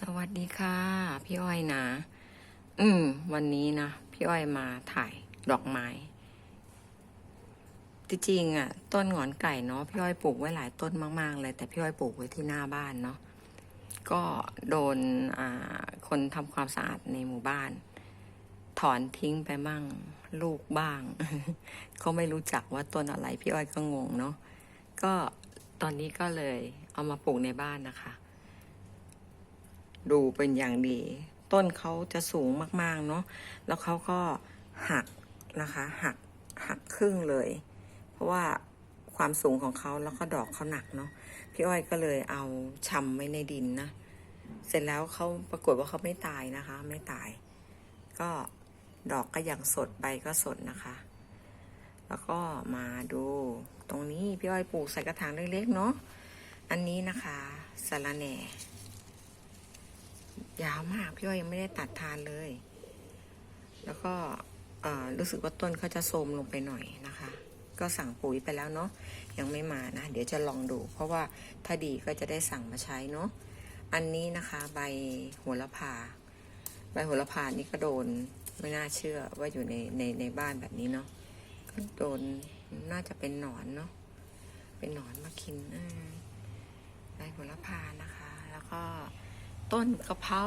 สวัสดีค่ะ พี่อ้อยนะ อืม วันนี้นะ พี่อ้อยมาถ่ายดอกไม้ จริงๆอะ ต้นหงอนไก่เนาะพี่อ้อยปลูกไว้หลายต้นมาก ๆ เลย แต่พี่อ้อยปลูกไว้ที่หน้าบ้านเนาะก็โดนอ่าคนทำความสะอาดในหมู่บ้าน ถอนทิ้งไปบ้างลูกบ้างเขาไม่รู้จักว่าต้นอะไร พี่อ้อยก็งงเนาะก็ตอนนี้ก็เลยเอามาปลูกในบ้านนะคะ ดูเป็นอย่างดี ต้นเขาจะสูงมากๆเนาะแล้วเขาก็หักนะคะหักหักครึ่งเลย เพราะว่าความสูงของเขาแล้วก็ดอกเขาหนักเนาะพี่อ้อยก็เลยเอาชำไว้ในดินนะเสร็จแล้วเขาปรากฏว่าเขาไม่ตายนะคะ ไม่ตาย ก็ดอกก็ยังสดใบก็สดนะคะ แล้วก็มาดูตรงนี้พี่อ้อยปลูกใส่กระถางเล็กๆเนาะอันนี้นะคะสะระแหน่ ยาวมากพี่อ้อยยังไม่ได้ตัดทานเลย แล้วก็รู้สึกว่าต้นเขาจะโทรมลงไปหน่อยนะคะ ก็สั่งปุ๋ยไปแล้วเนาะยังไม่มานะ เดี๋ยวจะลองดู เพราะว่าถ้าดีก็จะได้สั่งมาใช้เนาะอันนี้นะคะ ใบโหระพา ใบโหระพานี่ก็โดนไม่น่าเชื่อว่าอยู่ในในในบ้านแบบนี้เนาะก็โดนน่าจะเป็นหนอนเนาะเป็นหนอนมากินใบโหระพานะคะ แล้วก็ ต้นกะเพรา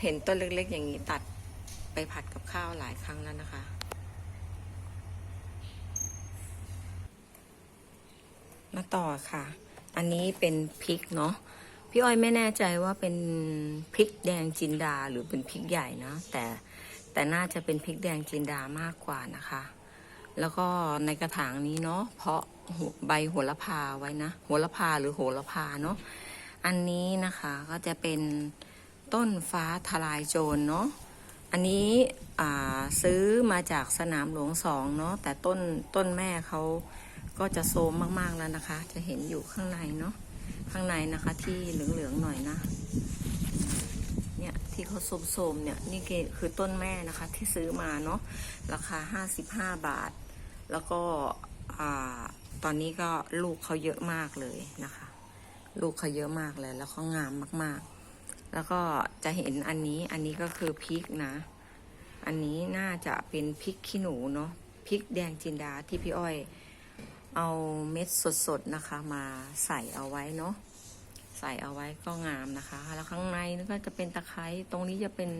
เห็นต้นเล็ก ๆ อย่างนี้ตัดไปผัดกับข้าวหลายครั้งแล้วนะคะ มาต่อค่ะ อันนี้เป็นพริกเนาะพี่อ้อยไม่แน่ใจว่าเป็นพริกแดงจินดาหรือเป็นพริกใหญ่นะแต่แต่น่าจะเป็นพริกแดงจินดามากกว่านะคะ แล้วก็ในกระถางนี้เนาะเพาะใบโหระพาไว้นะโหระพาหรือโหระพาเนาะ อันนี้นะคะก็จะเป็นต้นฟ้าทลายโจรเนาะ อันนี้ซื้อมาจากสนามหลวงสองเนาะแต่ต้นต้นแม่เขาก็จะโซมมากๆแล้วนะคะ จะเห็นอยู่ข้างในเนาะข้างในนะคะที่เหลืองๆหน่อยนะ เนี่ยที่เขาโสมๆเนี่ยนี่คือต้นแม่นะคะที่ซื้อมาเนาะราคา 55 บาท แล้วก็อตอนนี้ก็ลูกเขาเยอะมากเลยนะคะ ลูกเขาเยอะมากเลย แล้วเขางามมากๆ แล้วก็จะเห็นอันนี้อันนี้ก็คือพริกนะ อันนี้น่าจะเป็นพริกขี้หนูเนาะพริกแดงจินดาที่พี่อ้อย เอาเม็ดสดๆนะคะมาใส่เอาไว้เนาะใส่เอาไว้ก็งามนะคะ แล้วข้างในก็จะเป็นตะไคร้ตรงนี้จะเป็น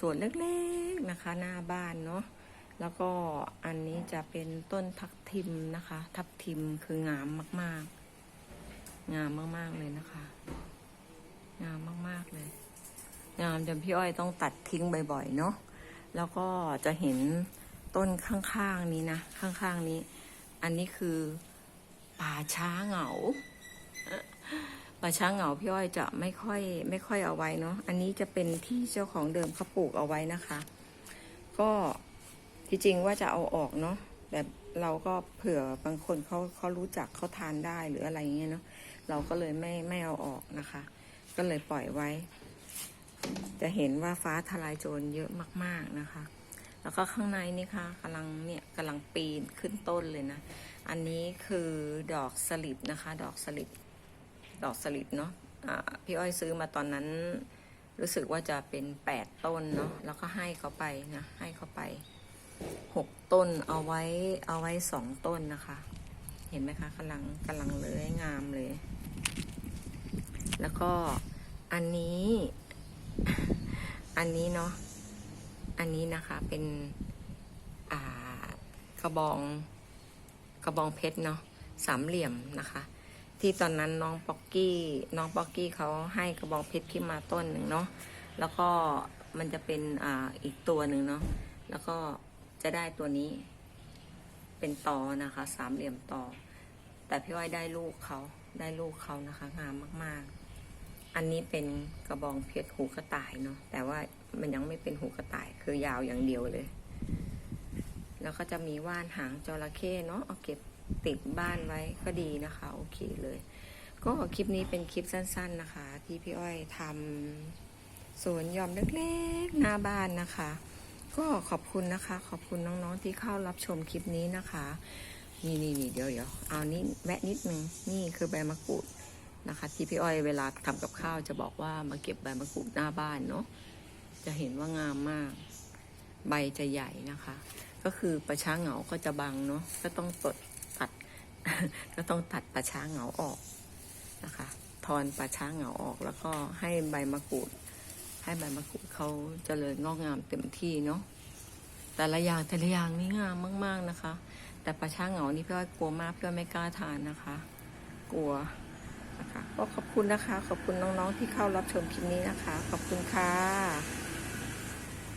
ส่วนเล็กๆนะคะ หน้าบ้านเนาะแล้วก็อันนี้จะเป็นต้นทับทิมนะคะ ทับทิมคืองามมากๆ งามมากๆเลยนะคะ งามมากๆเลย งามจนพี่อ้อยต้องตัดทิ้งบ่อยๆเนาะแล้วก็จะเห็นต้นข้างๆนี้นะข้างๆนี้ อันนี้คือป่าช้าเหงาป่าช้าเหงาพี่อ้อยจะไม่ค่อยไม่ค่อยเอาไว้เนาะอันนี้จะเป็นที่เจ้าของเดิมเขาปลูกเอาไว้นะคะ ก็ที่จริงว่าจะเอาออกเนาะแต่เราก็เผื่อบางคนเขาเขารู้จักเขาทานได้หรืออะไรเงี้ยเนาะ เราก็เลยไม่ไม่เอาออกนะคะ ก็เลยปล่อยไว้ จะเห็นว่าฟ้าทลายโจรเยอะมากๆนะคะ แล้วก็ข้างในนี่ค่ะกำลังเนี่ยกำลังปีนขึ้นต้นเลยนะ อันนี้คือดอกสลิดนะคะ ดอกสลิดดอกสลิดเนาะะพี่อ้อยซื้อมาตอนนั้นรู้สึกว่าจะเป็นแปดต้นเนาะแล้วก็ให้เขาไปนะ ให้เขาไปหกต้นเอาไว้เอาไว้สองต้นนะคะ เห็นไหมคะกำลังกำลังเลยงามเลย แล้วก็อันนี้ อันนี้เนาะ อันนี้นะคะเป็นอ่ากระบองกระบองเพชรเนาะสามเหลี่ยมนะคะ ที่ตอนนั้นน้องป๊อกกี้น้องป๊อกกี้เขาให้กระบองเพชรขึ้นมาต้นหนึ่งเนาะแล้วก็มันจะเป็นอ่าอีกตัวหนึ่งเนาะแล้วก็จะได้ตัวนี้ เป็นตอนะคะ สามเหลี่ยมตอแต่พี่อ้อยได้ลูกเขา ได้ลูกเขานะคะ งามมากๆ อันนี้เป็นกระบองเพชรหูกระต่ายเนาะแต่ว่ามันยังไม่เป็นหูกระต่ายคือยาวอย่างเดียวเลย แล้วก็จะมีว่านหางจระเข้เนาะเอาเก็บติดบ้านไว้ก็ดีนะคะ โอเคเลย ก็คลิปนี้เป็นคลิปสั้น ๆนะคะ ที่พี่อ้อยทำสวนยอมเล็กๆหน้าบ้านนะคะ ก็ขอบคุณนะคะ ขอบคุณน้องๆที่เข้ารับชมคลิปนี้นะคะ นี่นี่นี่เดี๋ยวเดี๋ยวเอานี่แวะนิดนึงนี่คือใบมะกรูดนะคะ ที่พี่อ้อยเวลาทำกับข้าวจะบอกว่ามาเก็บใบมะกรูดหน้าบ้านเนาะจะเห็นว่างามมาก ใบจะใหญ่นะคะ ก็คือประช้าเหงาก็จะบังเนาะก็ต้องตดตัด ก็ต้องตัดประช้าเหงาออกนะคะทอนประช้าเหงาออกแล้วก็ให้ใบมะกรูด ให้ใบมะกรูดเขาเจริญงอกงามเต็มที่เนาะแต่ละอย่างแต่ละอย่างนี่งามมาก ๆนะคะ แต่ปลาช้างเหงานี่พี่อ้อยกลัวมากพี่อ้อยไม่กล้าทานนะคะ กลัวนะคะก็ขอบคุณนะคะ ขอบคุณน้องๆที่เข้ารับชมคลิปนี้นะคะ ขอบคุณค่ะ